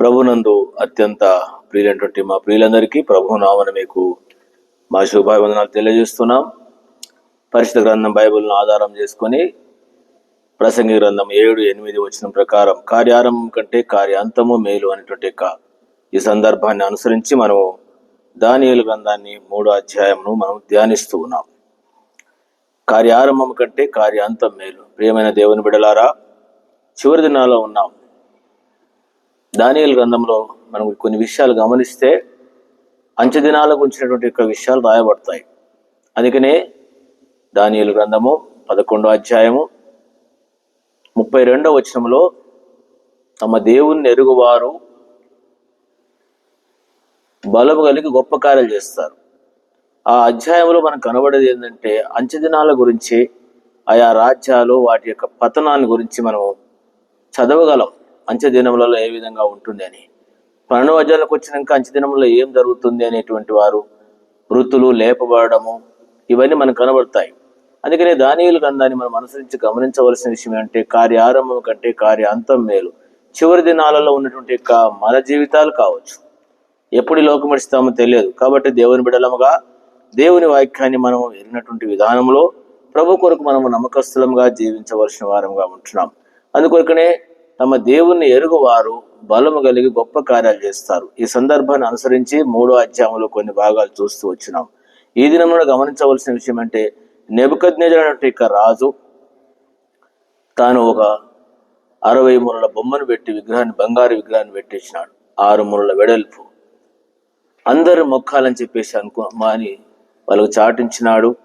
ప్రభునందు అత్యంత ప్రియులైనటువంటి మా ప్రియులందరికీ ప్రభు నామన మీకు మా శుభాభివందనాలు తెలియజేస్తున్నాం. పరిశుద్ధ గ్రంథం బైబిల్ను ఆధారం చేసుకొని ప్రసంగి గ్రంథం ఏడు ఎనిమిది వచ్చిన ప్రకారం కార్యారంభం కంటే కార్యాంతము మేలు అనేటువంటి యొక్క ఈ సందర్భాన్ని అనుసరించి మనము దానియుల గ్రంథాన్ని మూడో అధ్యాయంను మనం ధ్యానిస్తూ ఉన్నాం. కార్యారంభం కంటే కార్యాంతం మేలు. ప్రియమైన దేవుని బిడలారా చివరి దినాల్లో ఉన్నాం. దానియల్ గ్రంథంలో మనం కొన్ని విషయాలు గమనిస్తే అంచె దినాల గురించినటువంటి యొక్క విషయాలు రాయబడతాయి. అందుకనే దానియలు గ్రంథము పదకొండో అధ్యాయము ముప్పై రెండో వచనంలో తమ దేవుణ్ణి ఎరుగువారు బలము కలిగి గొప్ప కార్యాలు చేస్తారు. ఆ అధ్యాయంలో మనకు కనబడేది ఏంటంటే అంచె దినాల గురించి ఆయా రాజ్యాలు వాటి యొక్క పతనాన్ని గురించి మనం చదవగలం. అంచె దినములలో ఏ విధంగా ఉంటుంది అని. పన్నెండు అధ్యాయులకు వచ్చినాక అంచె దినములలో ఏం జరుగుతుంది అనేటువంటి వారు వృత్తులు లేపబడము ఇవన్నీ మనకు కనబడతాయి. అందుకనే దానియులు గ్రంథాన్ని మనం అనుసరించి గమనించవలసిన విషయం ఏంటంటే కార్య ఆరంభం కంటే కార్య అంతం మేలు. చివరి దినాలలో ఉన్నటువంటి యొక్క మన జీవితాలు కావచ్చు. ఎప్పుడు లోకం ఇస్తామో తెలియదు. కాబట్టి దేవుని బిడలముగా దేవుని వాక్యాన్ని మనం ఎరిగినటువంటి విధానంలో ప్రభు కొరకు మనము నమ్మకస్తులముగా జీవించవలసిన వారంగా ఉంటున్నాం. అందుకొరకనే తమ దేవుణ్ణి ఎరుగువారు బలము కలిగి గొప్ప కార్యాలు చేస్తారు. ఈ సందర్భాన్ని అనుసరించి మూడో అధ్యాయంలో కొన్ని భాగాలు చూస్తూ వచ్చినాం. ఈ దినంలో గమనించవలసిన విషయం అంటే నెబద్ యొక్క రాజు తాను ఒక అరవై మూలల బొమ్మను పెట్టి విగ్రహాన్ని బంగారు విగ్రహాన్ని పెట్టించినాడు. ఆరు మూలల వెడల్పు. అందరు మొక్కాలని చెప్పేసి అనుకో అని వాళ్ళకు చాటించినాడు.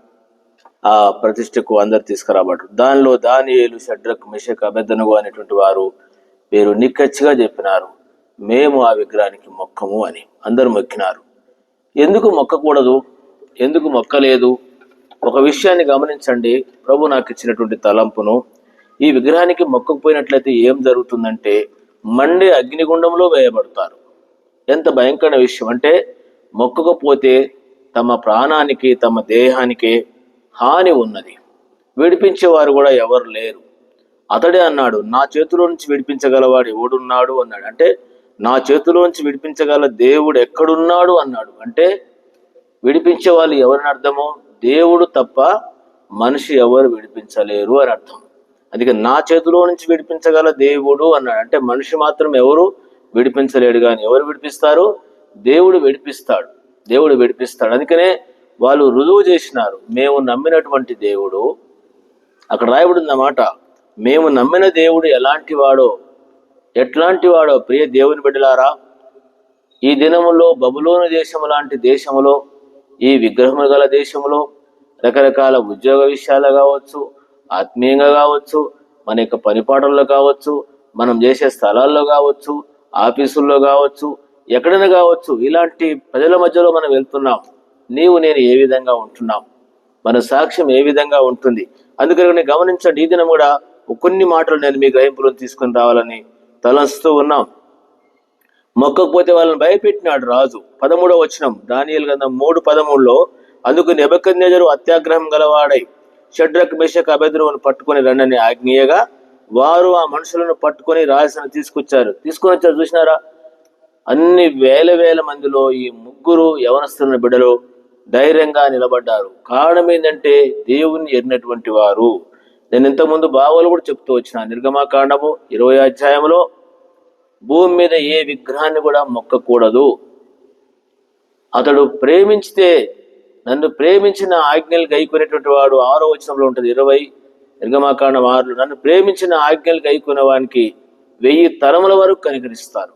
ఆ ప్రతిష్టకు అందరు తీసుకురాబడ్డారు. దానిలో దానియేలు షడ్రక్ మిషక్ అభెద్దనుగు అనేటువంటి వారు వీరు నిక్కచ్చిగా చెప్పినారు. మేము ఆ విగ్రహానికి మొక్కము అని అందరూ మొక్కినారు. ఎందుకు మొక్కకూడదు? ఎందుకు మొక్కలేదు? ఒక విషయాన్ని గమనించండి. ప్రభు నాకు ఇచ్చినటువంటి తలంపును. ఈ విగ్రహానికి మొక్కకపోయినట్లయితే ఏం జరుగుతుందంటే మండే అగ్నిగుండంలో వేయబడతారు. ఎంత భయంకర విషయం అంటే మొక్కకపోతే తమ ప్రాణానికి తమ దేహానికి హాని ఉన్నది. విడిపించేవారు కూడా ఎవరు లేరు. అతడే అన్నాడు నా చేతిలో నుంచి విడిపించగలవాడు ఎవడున్నాడు? అన్నాడు. అంటే నా చేతిలో నుంచి విడిపించగల దేవుడు ఎక్కడున్నాడు? అన్నాడు. అంటే విడిపించే వాళ్ళు ఎవరిని అర్థమో? దేవుడు తప్ప మనిషి ఎవరు విడిపించలేరు అని అర్థం. అందుకే నా చేతిలో నుంచి విడిపించగల దేవుడు అన్నాడు. అంటే మనిషి మాత్రం ఎవరు విడిపించలేడు కానీ ఎవరు విడిపిస్తారు? దేవుడు విడిపిస్తాడు. దేవుడు విడిపిస్తాడు. అందుకనే వాళ్ళు రుజువు చేసినారు. మేము నమ్మినటువంటి దేవుడు. అక్కడ రాయబడింది అన్నమాట మేము నమ్మిన దేవుడు ఎలాంటి వాడో ఎట్లాంటి వాడో ప్రియ దేవుని బిడ్డలారా ఈ దినములో బబులోని దేశము లాంటి దేశములో ఈ విగ్రహము గల దేశంలో రకరకాల ఉద్యోగ విషయాలు కావచ్చు ఆత్మీయంగా కావచ్చు మన యొక్క పనిపాటల్లో కావచ్చు మనం చేసే స్థలాల్లో కావచ్చు ఆఫీసుల్లో కావచ్చు ఎక్కడైనా కావచ్చు ఇలాంటి ప్రజల మధ్యలో మనం వెళ్తున్నాం. నీవు నేను ఏ విధంగా ఉంటున్నాం మన సాక్ష్యం ఏ విధంగా ఉంటుంది? అందుకని గమనించండి ఈ దినం కూడా కొన్ని మాటలు నేను మీ గ్రహింపులో తీసుకుని రావాలని తలస్తూ ఉన్నాం. మొక్కకపోతే వాళ్ళని భయపెట్టినాడు రాజు. పదమూడవ వచనం దానియల్ గ్రంథం మూడు పదమూడులో అందుకు నెబకన్యజరు అత్యాగ్రహం గలవాడై షడ్రక్ మేషక్ అభద్రువును పట్టుకుని రండని ఆజ్ఞేయగా వారు ఆ మనుషులను పట్టుకొని రాజసను తీసుకొచ్చారు. తీసుకొని వచ్చారు చూసినారా? అన్ని వేల వేల మందిలో ఈ ముగ్గురు యవనస్తున్న బిడ్డలు ధైర్యంగా నిలబడ్డారు. కారణం ఏంటంటే దేవుని ఎరినటువంటి వారు. నేను ఇంతకుముందు బావలు కూడా చెప్తూ వచ్చిన. నిర్గమాకాండము ఇరవై అధ్యాయంలో భూమి మీద ఏ విగ్రహాన్ని కూడా మొక్కకూడదు. అతడు ప్రేమించితే నన్ను ప్రేమించిన ఆజ్ఞలు గైకునేటువంటి వాడు ఆరో వచనంలో ఉంటుంది ఇరవై నిర్గమాకాండం ఆరులో నన్ను ప్రేమించిన ఆజ్ఞలు గైకునే వానికి వెయ్యి తరముల వరకు కనికరిస్తారు.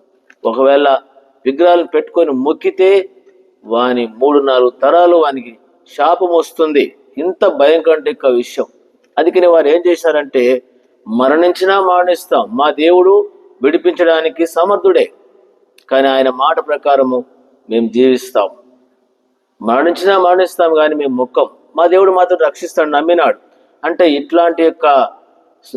ఒకవేళ విగ్రహాలను పెట్టుకొని మొక్కితే వాని మూడు నాలుగు తరాలు వానికి శాపం వస్తుంది. ఇంత భయంకర ఎక్కువ విషయం. అందుకని వారు ఏం చేశారంటే మరణించినా మరణిస్తాం. మా దేవుడు విడిపించడానికి సమర్థుడే. కానీ ఆయన మాట ప్రకారము మేము జీవిస్తాం. మరణించినా మరణిస్తాం కానీ మేము ముఖం మా దేవుడు మాత్రం రక్షిస్తాడు నమ్మినాడు. అంటే ఇట్లాంటి యొక్క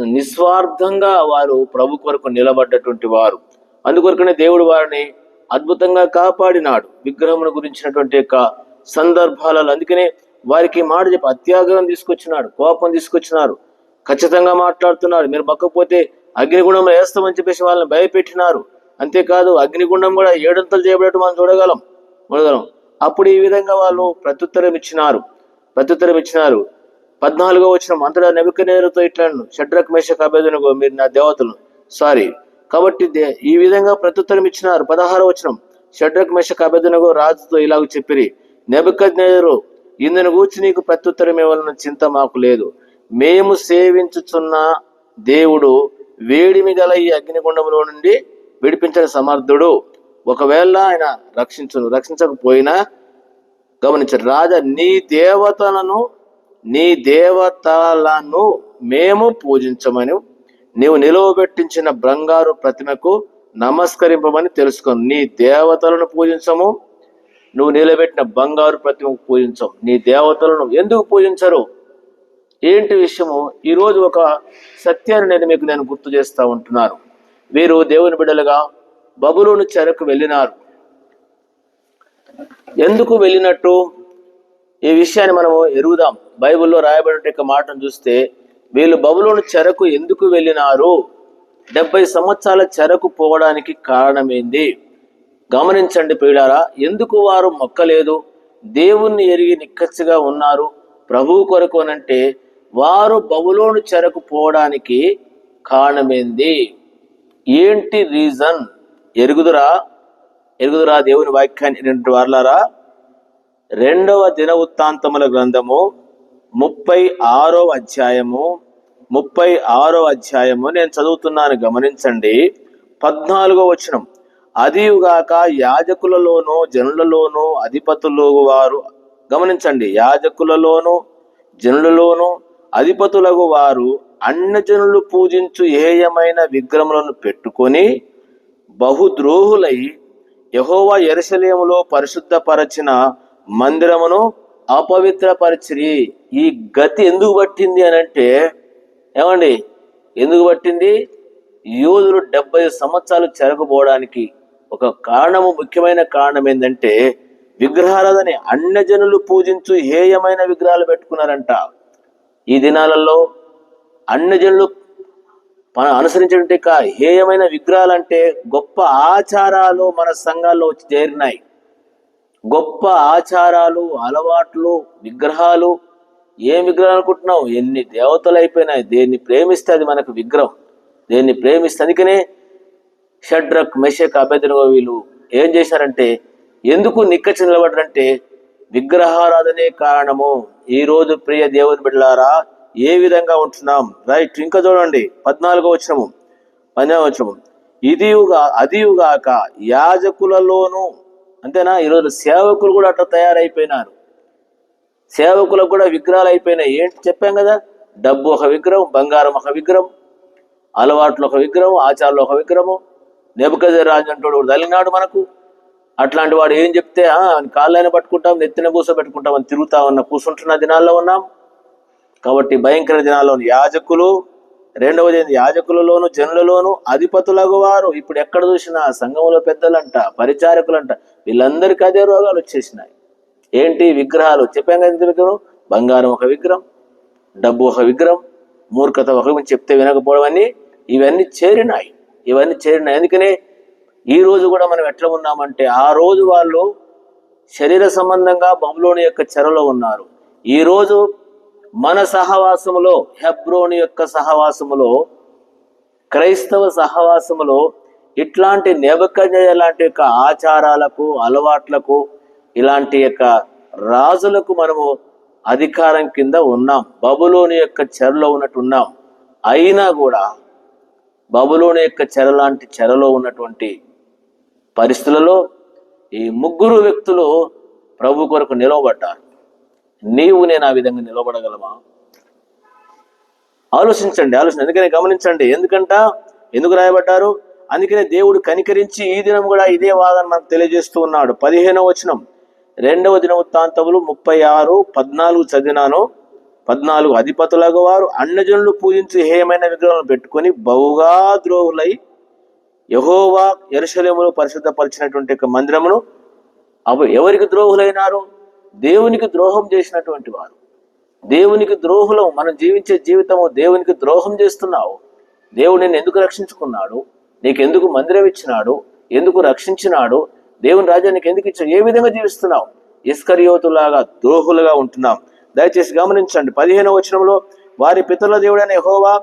నిస్వార్థంగా వారు ప్రభు కొరకు నిలబడ్డటువంటి వారు. అందుకొరకనే దేవుడు వారిని అద్భుతంగా కాపాడినాడు. విగ్రహమును గురించినటువంటి యొక్క సందర్భాలలో అందుకనే వారికి మాట చెప్పి అత్యాగ్రహం తీసుకొచ్చినాడు కోపం తీసుకొచ్చినారు. ఖచ్చితంగా మాట్లాడుతున్నారు. మీరు మొక్కపోతే అగ్నిగుండంలో వేస్తామని చెప్పేసి వాళ్ళని భయపెట్టినారు. అంతేకాదు అగ్నిగుండం కూడా ఏడంతలు చేయబడేట్టు మనం చూడగలం. చూడగలం అప్పుడు ఈ విధంగా వాళ్ళు ప్రత్యుత్తరం ఇచ్చినారు. ప్రత్యుత్తరం ఇచ్చినారు. పద్నాలుగో వచ్చిన అంతటా నెబుకనేరుతో ఇట్లా షడ్రక్ మేష అభేదనగో మీరు నా దేవతలు సారీ కాబట్టి దే- ఈ విధంగా ప్రత్యుత్తరం ఇచ్చినారు పదహార వచనం. షడ్రక్ మేషక్ అభేదనగో రాజుతో ఇలాగ చెప్పిరి. నెబుకద్నేరు ఇందును గూర్చి నీకు ప్రత్యుత్తరం ఇవ్వాలన్న చింత మాకు లేదు. మేము సేవించుచున్న దేవుడు వేడిమి గల ఈ అగ్నిగుండంలో నుండి విడిపించని సమర్థుడు. ఒకవేళ ఆయన రక్షించును రక్షించకపోయినా గమనించారు. రాజా నీ దేవతలను నీ దేవతలను మేము పూజించమని నీవు నిలువబెట్టించిన బంగారు ప్రతిమకు నమస్కరింపమని తెలుసుకోను నీ దేవతలను పూజించము. నువ్వు నిలబెట్టిన బంగారు ప్రతిమకు పూజించము. నీ దేవతలను ఎందుకు పూజించరు? ఏంటి విషయము? ఈరోజు ఒక సత్యాన్ని నేను మీకు నేను గుర్తు చేస్తూ ఉంటున్నాను. వీరు దేవుని బిడ్డలుగా బబులోని చెరకు వెళ్ళినారు. ఎందుకు వెళ్ళినట్టు? ఈ విషయాన్ని మనము ఎరుగుదాం. బైబిల్లో రాయబడిన యొక్క మాటను చూస్తే వీళ్ళు బబులోను చెరకు ఎందుకు వెళ్ళినారు? డెబ్బై సంవత్సరాల చెరకు పోవడానికి కారణమైంది? గమనించండి పీడారా ఎందుకు వారు మొక్కలేదు? దేవుణ్ణి ఎరిగి నిక్కచ్చిగా ఉన్నారు. ప్రభువు కొరకు అనంటే వారు బబులోను చెరకు పోవడానికి కారణమైంది? ఏంటి రీజన్? ఎరుగుదురా ఎరుగుదురా దేవుని వాక్యాన్ని రెండు వారలారా. రెండవ దిన వృత్తాంతముల గ్రంథము ముప్పై ఆరో అధ్యాయము ముప్పై ఆరో అధ్యాయము నేను చదువుతున్నాను గమనించండి. పద్నాలుగో వచనం. అదియుగాక యాజకులలోను జనులలోను అధిపతులు వారు గమనించండి. యాజకులలోను జనులలోను అధిపతులకు వారు అన్యజనులు పూజించు ఏయమైన విగ్రహములను పెట్టుకొని బహుద్రోహులై యహోవా ఎరుసలేములో పరిశుద్ధపరచిన మందిరమును అపవిత్రపరిచిరి. ఈ గతి ఎందుకు పట్టింది అని అంటే ఏమండి? ఎందుకు పట్టింది? యూదులు డెబ్బై సంవత్సరాలు చెరగపోవడానికి ఒక కారణము ముఖ్యమైన కారణం ఏంటంటే విగ్రహారాధని అన్యజనులు పూజించు హేయమైన విగ్రహాలు పెట్టుకున్నారంట. ఈ దినాలలో అన్యజనులు మనం అనుసరించినట్టు హేయమైన విగ్రహాలంటే గొప్ప ఆచారాలు మన సంఘాల్లో వచ్చి చేరినాయి. గొప్ప ఆచారాలు అలవాట్లు విగ్రహాలు ఏం విగ్రహం అనుకుంటున్నావు? ఎన్ని దేవతలు అయిపోయినాయి. దేన్ని ప్రేమిస్తే అది మనకు విగ్రహం. దేన్ని ప్రేమిస్తే అందుకనే షడ్రక్ మెషక్ అభ్యర్థన వీళ్ళు ఏం చేశారంటే ఎందుకు నిక్కచ్చి నిలబడ్డారంటే విగ్రహారాధనే కారణము. ఈ రోజు ప్రియ దేవుని బిడ్డలారా ఏ విధంగా ఉంటున్నాం? రైట్ ఇంకా చూడండి. పద్నాలుగో వచ్చినము పన్నెండవ వచ్చినము ఇదియుగా అదియుగాక యాజకులలోను అంతేనా? ఈరోజు సేవకులు కూడా అట్లా తయారైపోయినారు. సేవకులకు కూడా విగ్రహాలు అయిపోయినాయి. ఏంటి చెప్పాం కదా? డబ్బు ఒక విగ్రహం బంగారం ఒక విగ్రహం అలవాట్లు ఒక విగ్రహం ఆచారాలు ఒక విగ్రహం నెబుకద రాజు అంటాడు తగిలినాడు మనకు. అట్లాంటి వాడు ఏం చెప్తే "ఆ, కాళ్ళైనా పట్టుకుంటాం నెత్తిన కూసో పెట్టుకుంటాం అని తిరుగుతా ఉన్న కూర్చుంటున్న దినాల్లో ఉన్నాం. కాబట్టి భయంకర దినాల్లో యాజకులు రెండవది యాజకులలోను జనులలోను అధిపతులకు వారు. ఇప్పుడు ఎక్కడ చూసినా సంఘంలో పెద్దలంట పరిచారకులంట వీళ్ళందరికీ అదే రోగాలు వచ్చేసినాయి. ఏంటి విగ్రహాలు? చెప్పాం కదా మీకు విగ్రహం బంగారం ఒక విగ్రహం డబ్బు ఒక విగ్రహం మూర్ఖత ఒక చెప్తే వినకపోవడం అన్ని ఇవన్నీ చేరినాయి. ఇవన్నీ చేరినాయి. అందుకనే ఈ రోజు కూడా మనం ఎట్లా ఉన్నామంటే ఆ రోజు వాళ్ళు శరీర సంబంధంగా బబులోని యొక్క చెరలో ఉన్నారు. ఈరోజు మన సహవాసములో హెబ్రోని యొక్క సహవాసములో క్రైస్తవ సహవాసములో ఇట్లాంటి నేబకజ్ఞ లాంటి యొక్క ఆచారాలకు అలవాట్లకు ఇలాంటి యొక్క రాజులకు మనము అధికారం కింద ఉన్నాం. బబులోని యొక్క చెరలో ఉన్నట్టు ఉన్నాం. అయినా కూడా బబులోని యొక్క చెర లాంటి చెరలో ఉన్నటువంటి పరిస్థితులలో ఈ ముగ్గురు వ్యక్తులు ప్రభు కొరకు నిలవబడ్డారు. నీవు నేను ఆ విధంగా నిలబడగలమా? ఆలోచించండి ఆలోచన. ఎందుకని గమనించండి. ఎందుకంట? ఎందుకు రాయబడ్డారు? అందుకనే దేవుడు కనికరించి ఈ దినం కూడా ఇదే వాదన మనకు తెలియజేస్తూ ఉన్నాడు. పదిహేనవ వచనం. రెండవ దిన వృత్తాంతములు ముప్పై ఆరు పద్నాలుగు చదివినాను. పద్నాలుగు అధిపతులకు వారు అన్నజనులు పూజించి హేయమైన విగ్రహాలను పెట్టుకొని బహుగా ద్రోహులై యహోవా ఎరుశలేములు పరిశుద్ధపరిచినటువంటి యొక్క మందిరమును అవి ఎవరికి ద్రోహులైనారు? దేవునికి ద్రోహం చేసినటువంటి వారు. దేవునికి ద్రోహులం మనం జీవించే జీవితము దేవునికి ద్రోహం చేస్తున్నావు. దేవుడు నిన్ను ఎందుకు రక్షించుకున్నాడు? నీకెందుకు మందిరం ఇచ్చినాడు ఎందుకు రక్షించినాడు? దేవుని రాజ్యానికి ఎందుకు ఇచ్చావు? ఏ విధంగా జీవిస్తున్నావు? ఇస్కరియోతులాగా ద్రోహులుగా ఉంటున్నాం. దయచేసి గమనించండి. పదిహేను వచనంలో వారి పితరుల దేవుడైన యహోవా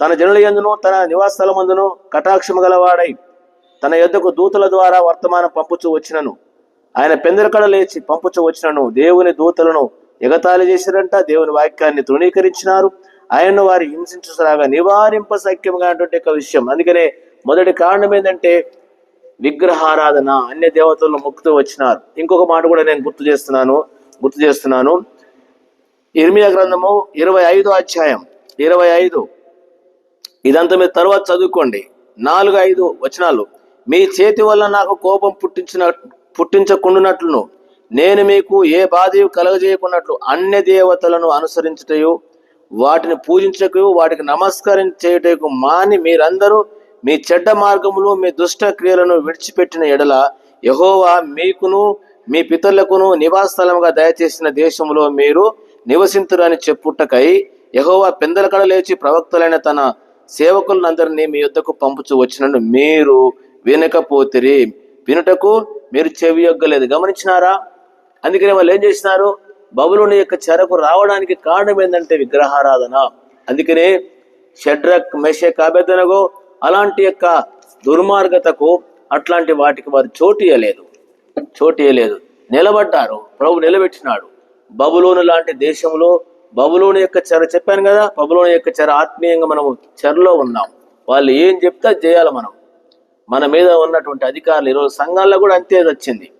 తన జనుల యందును తన నివాస స్థలమందును కటాక్షము గలవాడై తన యొద్దకు దూతల ద్వారా వర్తమానం పంపుచూ వచ్చినను. ఆయన పెందరకడ లేచి పంపుచూ వచ్చినను. దేవుని దూతలను ఎగతాళి చేసిరంట దేవుని వాక్యాన్ని తృణీకరించినారు. ఆయన్ను వారి హింసించరాగా నివారింప సఖ్యంగా అటువంటి ఒక విషయం. అందుకనే మొదటి కారణం ఏంటంటే విగ్రహారాధన అన్య దేవతలను మొక్కుతూ వచ్చినారు. ఇంకొక మాట కూడా నేను గుర్తు చేస్తున్నాను గుర్తు చేస్తున్నాను. ఇర్మియా గ్రంథము ఇరవై ఐదు అధ్యాయం ఇరవై ఐదు. ఇదంతా మీరు తర్వాత చదువుకోండి. నాలుగు ఐదు వచనాలు. మీ చేతి వల్ల నాకు కోపం పుట్టించిన పుట్టించకుండానట్లును. నేను మీకు ఏ బాధయు కలగజేయకున్నట్లు అన్య దేవతలను అనుసరించుటయు వాటిని పూజించకు వాటికి నమస్కరించేటకు మాని మీరందరూ మీ చెడ్డ మార్గములు మీ దుష్ట క్రియలను విడిచిపెట్టిన ఎడల యహోవా మీకును మీ పితరులకును నివాస స్థలముగా దయచేసిన దేశంలో మీరు నివసింతురని చెప్పుటకై యహోవా పెందలకడ లేచి ప్రవక్తలైన తన సేవకులందరినీ మీ యొద్దకు పంపుచు వచ్చినట్టు మీరు వినకపోతిరి. వినుటకు మీరు చెవి యొగ్గలేదు. గమనించినారా? అందుకని వాళ్ళు ఏం చేసినారు? బబులోని యొక్క చెరకు రావడానికి కారణం ఏంటంటే విగ్రహారాధన. అందుకనే షడ్రక్ మెషక్ అభ్యర్థనగో అలాంటి యొక్క దుర్మార్గతకు అట్లాంటి వాటికి వారు చోటు ఇయ్యలేదు. చోటు ఇయ్యలేదు. నిలబడ్డారు. ప్రభు నిలబెట్టినాడు. బబులోను లాంటి దేశంలో బబులోని యొక్క చెర చెప్పాను కదా బబులోని యొక్క చెర ఆత్మీయంగా మనము చెరలో ఉన్నాం. వాళ్ళు ఏం చెప్తే అది చేయాలి మనం. మన మీద ఉన్నటువంటి అధికారులు ఈరోజు సంఘాల్లో కూడా అంతే వచ్చింది.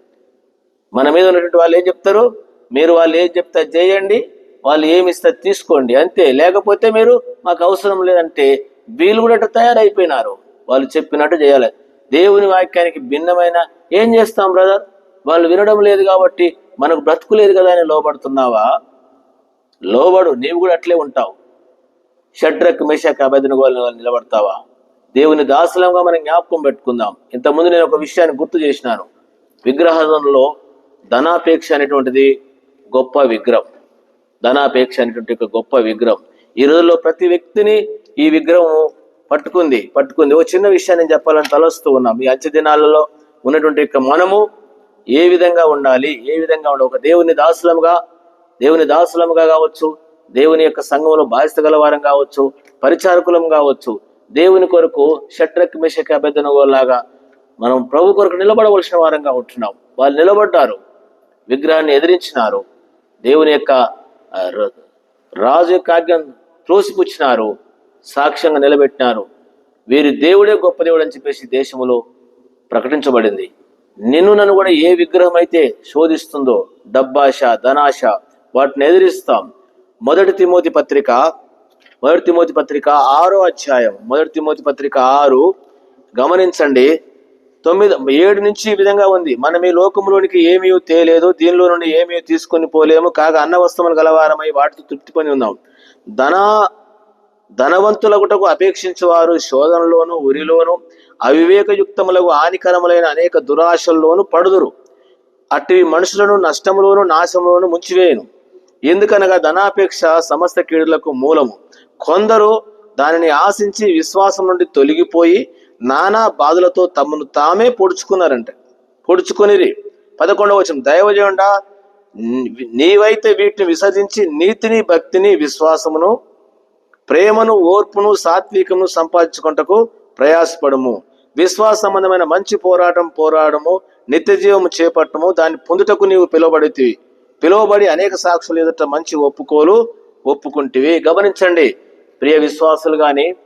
మన మీద ఉన్నటువంటి వాళ్ళు ఏం చెప్తారు? మీరు వాళ్ళు ఏం చెప్తే చేయండి వాళ్ళు ఏమి ఇస్తే తీసుకోండి. అంతే. లేకపోతే మీరు మాకు అవసరం లేదంటే వీళ్ళు కూడా అట్లా తయారైపోయినారు? వాళ్ళు చెప్పినట్టు చేయాలి. దేవుని వాక్యానికి భిన్నమైన ఏం చేస్తాం బ్రదర్ వాళ్ళు వినడం లేదు కాబట్టి మనకు బ్రతుకు లేదు కదా అని లోబడుతున్నావా? లోబడు నీవు కూడా అట్లే ఉంటావు. షడ్రక్ మెషక్ వాళ్ళు నిలబడతావా? దేవుని దాసలంగా మనం జ్ఞాపకం పెట్టుకుందాం. ఇంతకుముందు నేను ఒక విషయాన్ని గుర్తు చేసినాను. విగ్రహంలో ధనాపేక్ష అనేటువంటిది గొప్ప విగ్రహం. ధనాపేక్ష అనేటువంటి ఒక గొప్ప విగ్రహం. ఈ రోజుల్లో ప్రతి వ్యక్తిని ఈ విగ్రహం పట్టుకుంది పట్టుకుంది. ఒక చిన్న విషయాన్ని నేను చెప్పాలని తలస్తూ ఉన్నాం. ఈ అంత్య దినాలలో ఉన్నటువంటి యొక్క మనము ఏ విధంగా ఉండాలి ఏ విధంగా ఉండాలి? ఒక దేవుని దాసులముగా దేవుని దాసులముగా కావచ్చు దేవుని యొక్క సంఘంలో బాధ్యత గలవారం కావచ్చు పరిచారకులం కావచ్చు దేవుని కొరకు షట్రక్ మిషక్ అభ్యర్థనలాగా మనం ప్రభు కొరకు నిలబడవలసిన వారంగా ఉంటున్నాం. వాళ్ళు నిలబడ్డారు విగ్రహాన్ని ఎదిరించినారు దేవుని యొక్క రాజు యొక్క ఆజ్ఞను త్రోసిపుచ్చినారు సాక్ష్యంగా నిలబెట్టినారు. వీరి దేవుడే గొప్ప దేవుడు అని చెప్పేసి దేశంలో ప్రకటించబడింది. నిన్ను నన్ను కూడా ఏ విగ్రహం అయితే శోధిస్తుందో డబ్బాశ ధనాశ వాటిని ఎదిరిస్తాం. మొదటి తిమోతి పత్రిక మొదటి తిమోతి పత్రిక ఆరో అధ్యాయం మొదటి తిమోతి పత్రిక ఆరు గమనించండి. తొమ్మిది ఏడు నుంచి ఈ విధంగా ఉంది. మనం ఈ లోకంలోనికి ఏమీ తేలేదు దీనిలో నుండి ఏమీ తీసుకొని పోలేము కాగా అన్న వస్తువులు గలవారమై వాటితో తృప్తి పొంది ఉన్నాం. ధనా ధనవంతులగుటకు అపేక్షించువారు శోధనలోను ఉరిలోను అవివేకయుక్తములకు హానికరములైన అనేక దురాశల్లోను పడుదురు. అట్టి మనుషులను నష్టములోను నాశములోను ముంచివేయను. ఎందుకనగా ధనాపేక్ష సమస్త కీడులకు మూలము. కొందరు దానిని ఆశించి విశ్వాసం నుండి తొలగిపోయి నానా బాధలతో తమను తామే పొడుచుకున్నారంట. పొడుచుకునిరి. పదకొండవ వచ్చిన దైవజనుడా నీవైతే వీటిని విసర్జించి నీతిని భక్తిని విశ్వాసమును ప్రేమను ఓర్పును సాత్వికమును సంపాదించుకుంటకు ప్రయాసపడము. విశ్వాస సంబంధమైన మంచి పోరాటం పోరాడము నిత్య జీవము చేపట్టము దాన్ని పొందుటకు నీవు పిలువబడితివి. పిలువబడి అనేక సాక్షులు ఎదుట మంచి ఒప్పుకోలు ఒప్పుకుంటివి. గమనించండి ప్రియ విశ్వాసులు గాని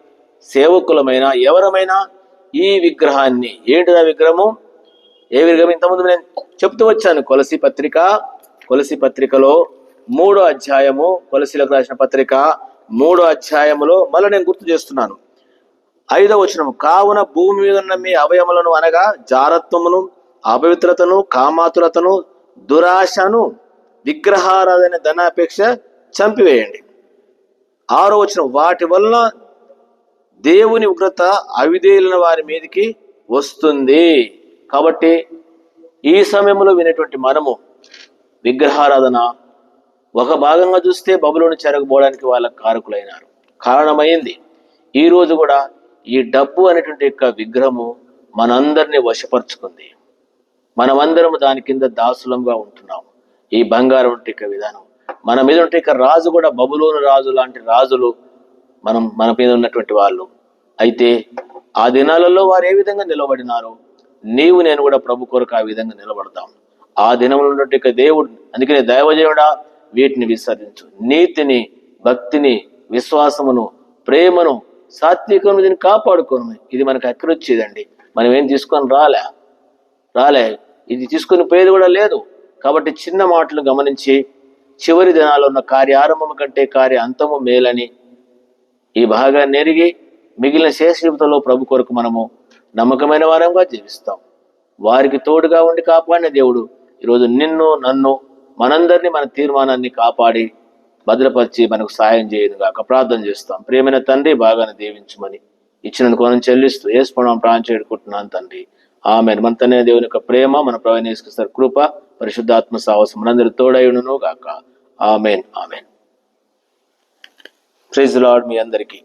సేవకులమైన ఎవరమైనా ఈ విగ్రహాన్ని ఏంటిదా విగ్రహము? ఏ విగ్రహం? ఇంతకుముందు నేను చెప్తూ వచ్చాను కొలసి పత్రిక. కొలసి పత్రికలో మూడో అధ్యాయము కొలసిలకు రాసిన పత్రిక. మూడో అధ్యాయములో మళ్ళీ నేను గుర్తు చేస్తున్నాను. ఐదవ వచనము కావున భూమి మీద ఉన్న మీ అవయములను అనగా జారత్వమును అపవిత్రతను కామాతురతను దురాశను విగ్రహారాధన ధనాపేక్ష చంపివేయండి. ఆరో వచనం వాటి వలన దేవుని ఉగ్రత అవిధేయులైన వారి మీదకి వస్తుంది. కాబట్టి ఈ సమయంలో వినేటువంటి మనము విగ్రహారాధన ఒక భాగంగా చూస్తే బబులోని చెరగబోవడానికి వాళ్ళ కారకులైనారు. కారణమైంది ఈ రోజు కూడా ఈ డబ్బు అనేటువంటి యొక్క విగ్రహము మనందరినీ వశపరుచుకుంది. మనమందరం దాని కింద దాసులంగా ఉంటున్నాం ఈ బంగారం టీక విధానం. మన మీద ఉంటే ఇక రాజు కూడా బబులోని రాజు లాంటి రాజులు మనం మన మీద ఉన్నటువంటి వాళ్ళు. అయితే ఆ దినాలలో వారు ఏ విధంగా నిలబడినారో నీవు నేను కూడా ప్రభు కొరకు ఆ విధంగా నిలబడతాం. ఆ దినంలో ఉన్నటువంటి దేవుడు అందుకనే దైవజేవుడా వీటిని విసరించు నీతిని భక్తిని విశ్వాసమును ప్రేమను సాత్వికను దీన్ని కాపాడుకోను. ఇది మనకు అక్కరొచ్చేదండి మనం ఏం తీసుకొని రాలే? రాలే. ఇది తీసుకుని పోయేది కూడా లేదు. కాబట్టి చిన్న మాటలు గమనించి చివరి దినాల్లో ఉన్న కార్యారంభము కంటే కార్య అంతము మేలని ఈ భాగాన్ని ఎరిగి మిగిలిన శేష జీవితంలో ప్రభు కొరకు మనము నమ్మకమైన వారంగా జీవిస్తాం. వారికి తోడుగా ఉండి కాపాడిన దేవుడు ఈరోజు నిన్ను నన్ను మనందరినీ మన తీర్మానాన్ని కాపాడి భద్రపరిచి మనకు సాయం చేయదు కాక ప్రార్థన చేస్తాం. ప్రియమైన తండ్రి బాగానే దీవించమని ఇచ్చిన కొనం చెల్లిస్తూ ఏసుకున్నాం ప్రాణం చేడుకుంటున్నాను తండ్రి. ఆమె మన తనే దేవుని యొక్క ప్రేమ మన ప్రవణేశ్వర కృప పరిశుద్ధాత్మ సాహసం మనందరి తోడయుడును గాక ఆమెన్. ఆమెన్. ప్రైజ్ లాడ్ మీ అందరికీ.